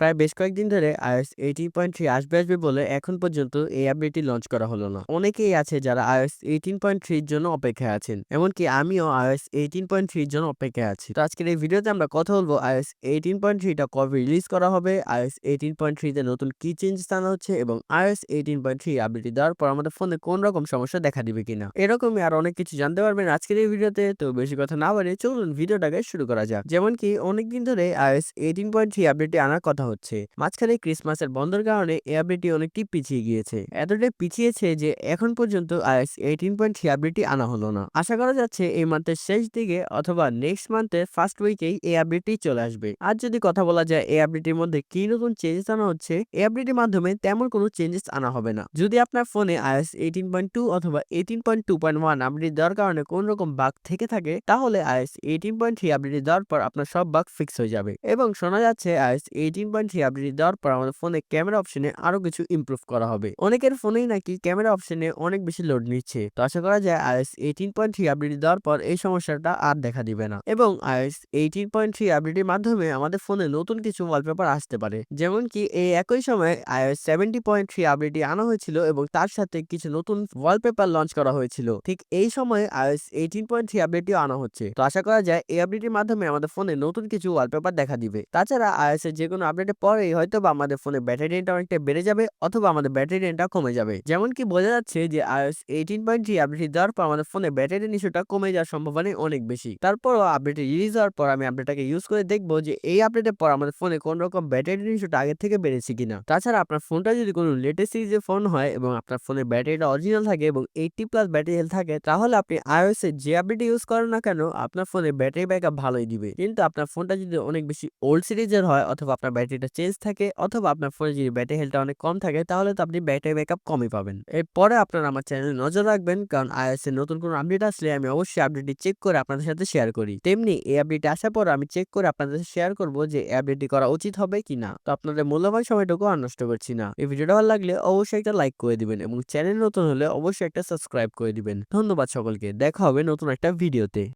প্রায় বেশ কয়েকদিন ধরে আইওএস এইটিন পয়েন্ট থ্রি আসবে আসবে বলে এখন পর্যন্ত এই আপডেটটি লঞ্চ করা হলো না। অনেকেই আছে যারা iOS 18.3 এর জন্য অপেক্ষায় আছেন। এমনকি আমিও iOS 18.3 এর জন্য অপেক্ষায় আছি। তো আজকের এই ভিডিওতে আমরা কথা বলব iOS 18.3 টা কবে রিলিজ করা হবে, iOS 18.3 তে নতুন কি চেঞ্জেস আনা হচ্ছে এবং আইওএস এইটিন পয়েন্ট থ্রি আপডেটটি দেওয়ার পর আমাদের ফোনে কোন রকম সমস্যা দেখা দিবে কিনা। এরকমই আর অনেক কিছু জানতে পারবেন আজকের এই ভিডিওতে। তো বেশি কথা না বাড়িয়ে চলুন ভিডিওটাকে শুরু করা যাক। যেমন কি অনেকদিন ধরে আইওএস এইটিন পয়েন্ট থ্রি আপডেটটি আনার কথা হচ্ছে। মাঝখানে ক্রিসমাসের বন্ধের কারণে এই আপডেটটি অনেকটি পিছিয়ে গিয়েছে। এতটাই পিছিয়েছে যে এখন পর্যন্ত iOS 18.3 আপডেটটি আনা হলো না। আশা করা যাচ্ছে এই মান্থের শেষ দিকে অথবা নেক্সট মান্থের ফার্স্ট উইকেই এই আপডেটটি চলে আসবে। আর যদি কথা বলা যায় এই আপডেটের মধ্যে কি নতুন চেঞ্জেস আনা হচ্ছে, এই আপডেটের মাধ্যমে তেমন কোনো চেঞ্জেস আনা হবে না। যদি আপনার ফোনে আইএস এইটিন পয়েন্ট টু অথবা 18.2.1 আপডেট দেওয়ার কারণে কোন রকম বাগ থেকে থাকে তাহলে iOS eighteen point three update দেওয়ার পর আপনার সব বাগ ফিক্স হয়ে যাবে। এবং শোনা যাচ্ছে 18.3 আপডেট দেওয়ার পর আমাদের ফোনে ক্যামেরা অপশনে আরও কিছু ইমপ্রুভ করা হবে। অনেকের ফোনেই নাকি ক্যামেরা অপশনে অনেক বেশি লোড নিচ্ছে। তো আশা করা যায় আইএস এইটিন পয়েন্ট 18.3 আপডেট দেওয়ার পর এই সমস্যাটা আর দেখা দিবে না। এবং iOS 18.3 আপডেটের মাধ্যমে আমাদের ফোনে নতুন কিছু ওয়ালপেপার আসতে পারে। যেমন কি এই একই সময়ে iOS 70.3 আপডেটটি আনা হয়েছিল এবং তার সাথে কিছু নতুন ওয়ালপেপার লঞ্চ করা হয়েছিল। ঠিক এই সময়ে iOS 18.3 আপডেটটিও আনা হচ্ছে। তো আশা করা যায় এই আপডেটের মাধ্যমে আমাদের ফোনে নতুন কিছু ওয়ালপেপার দেখা দিবে। তাছাড়া iOS এর যেকোনো আপডেটের পরেই হয়তো বা আমাদের ফোনে ব্যাটারি ড্রেনটা অনেকটা বেড়ে যাবে অথবা আমাদের ব্যাটারি ড্রেনটা কমে যাবে। যেমন কি বোঝা যাচ্ছে যে আইওএস এইটিন পয়েন্ট 18.3 আপডেট দেওয়ার পর আমাদের ফোনে ব্যাটারি ইস্যুটা কমে যাওয়ার সম্ভাবনাই অনেক বেশি। তারপরও আপডেটটি রিলিজ হওয়ার পর আমি আপডেটটাকে ইউজ করে দেখব যে এই আপডেটের পর আমাদের ফোনে কোন রকম ব্যাটারি ইস্যুটা আগের থেকে বেড়েছে কিনা। তাছাড়া আপনার ফোনটা যদি কোনো লেটেস্ট সিরিজের ফোন হয় এবং আপনার ফোনের ব্যাটারিটা অরিজিনাল থাকে এবং 80 প্লাস ব্যাটারি হেলথ থাকে, তাহলে আপনি iOS এর যে আপডেট ইউজ করেন না কেন, আপনার ফোনে ব্যাটারি ব্যাকআপ ভালোই দিবে। কিন্তু আপনার ফোনটা যদি অনেক বেশি ওল্ড সিরিজের হয় অথবা আপনার ব্যাটারিটা চেঞ্জ থাকে অথবা আপনার ফোনে যদি ব্যাটারি হেলথটা অনেক কম থাকে, তাহলে তো আপনি ব্যাটারি ব্যাকআপ কমই পাবেন। এরপরে আপনারা আমার চ্যানেলে নজর রাখবেন, কারণ এর নতুন কোনো আপডেট আসলে আমি অবশ্যই আপডেটটি চেক করে আপনাদের সাথে শেয়ার করি। তেমনি এই আপডেটটি আসার পর আমি চেক করে আপনাদের সাথে শেয়ার করব যে এই আপডেটটি করা উচিত হবে কিনা। তো আপনাদের মূল্যবান সময়টুকু আর নষ্ট করছি না। এই ভিডিওটা ভালো লাগলে অবশ্যই একটা লাইক করে দিবেন এবং চ্যানেল নতুন হলে অবশ্যই একটা সাবস্ক্রাইব করে দিবেন। ধন্যবাদ সকলকে। দেখা হবে নতুন একটা ভিডিওতে।